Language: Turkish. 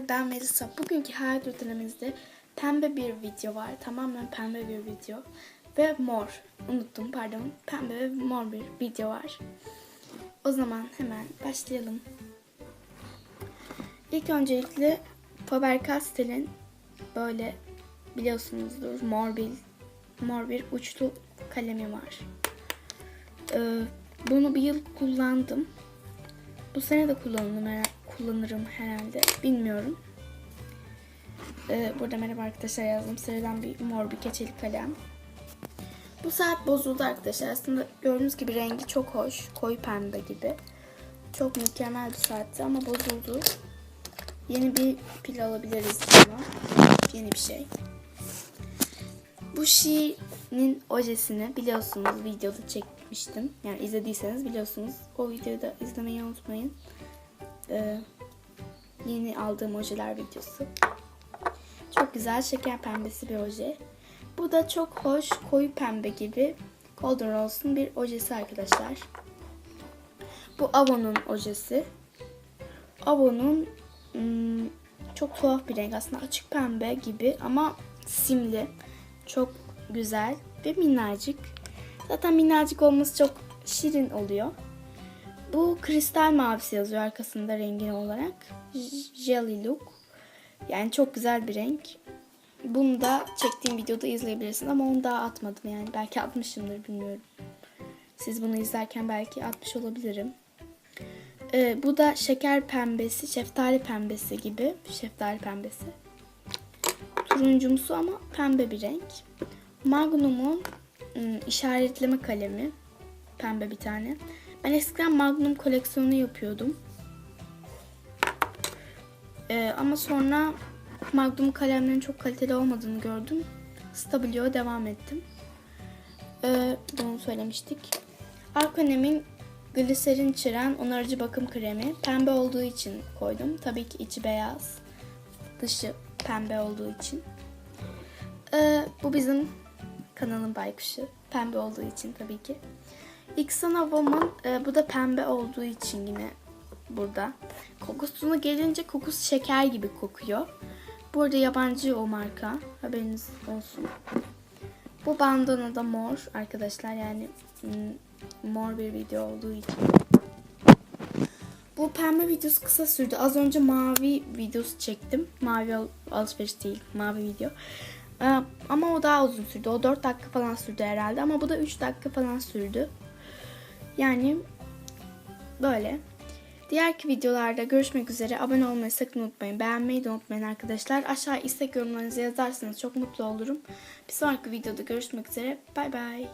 arkadaşlar ben Melisa. Bugünkü hayat rutinimizde pembe bir video var. Tamamen pembe bir video. Ve mor. Unuttum pardon. Pembe ve mor bir video var. O zaman hemen başlayalım. İlk öncelikle Faber-Castell'in böyle biliyorsunuzdur mor bir mor bir uçlu kalemi var. Ee, bunu bir yıl kullandım. Bu sene de kullanırım, her- kullanırım herhalde. Bilmiyorum. Ee, burada merhaba arkadaşlar yazdım. Sıradan bir mor bir keçeli kalem. Bu saat bozuldu arkadaşlar. Aslında gördüğünüz gibi rengi çok hoş. Koyu pembe gibi. Çok mükemmel bir saatti ama bozuldu. Yeni bir pil alabiliriz buna. Yeni bir şey. Bu Shein ojesini biliyorsunuz videoda çekmiştim. Yani izlediyseniz biliyorsunuz. O videoyu da izlemeyi unutmayın. Ee, yeni aldığım ojeler videosu. Çok güzel şeker pembesi bir oje. Bu da çok hoş koyu pembe gibi Golden Rose'un bir ojesi arkadaşlar. Bu Avon'un ojesi. Avon'un hmm, çok tuhaf bir renk aslında açık pembe gibi ama simli. Çok güzel ve minnacık. Zaten minnacık olması çok şirin oluyor. Bu kristal mavisi yazıyor arkasında rengin olarak. Jelly look. Yani çok güzel bir renk. Bunu da çektiğim videoda izleyebilirsin ama onu daha atmadım yani. Belki atmışımdır bilmiyorum. Siz bunu izlerken belki atmış olabilirim. Ee, bu da şeker pembesi, şeftali pembesi gibi. Şeftali pembesi. Turuncumsu ama pembe bir renk. Magnum'un ım, işaretleme kalemi. Pembe bir tane. Ben eskiden Magnum koleksiyonu yapıyordum. Ee, ama sonra Magnum kalemlerin çok kaliteli olmadığını gördüm. Stabilo devam ettim. Ee, bunu söylemiştik. Arkonem'in gliserin çiren onarıcı bakım kremi. Pembe olduğu için koydum. Tabii ki içi beyaz. Dışı pembe olduğu için. Ee, bu bizim kanalın baykuşu. Pembe olduğu için tabii ki. Xana Woman e, bu da pembe olduğu için yine burada. Kokusuna gelince kokusu şeker gibi kokuyor. Bu arada yabancı o marka. Haberiniz olsun. Bu bandana da mor arkadaşlar yani mm, mor bir video olduğu için. Bu pembe videosu kısa sürdü. Az önce mavi videosu çektim. Mavi al- alışveriş değil, mavi video. Ee, ama o daha uzun sürdü. O 4 dakika falan sürdü herhalde ama bu da 3 dakika falan sürdü. Yani böyle. Diğerki videolarda görüşmek üzere. Abone olmayı sakın unutmayın. Beğenmeyi de unutmayın arkadaşlar. Aşağı istek yorumlarınızı yazarsanız çok mutlu olurum. Bir sonraki videoda görüşmek üzere. Bay bay.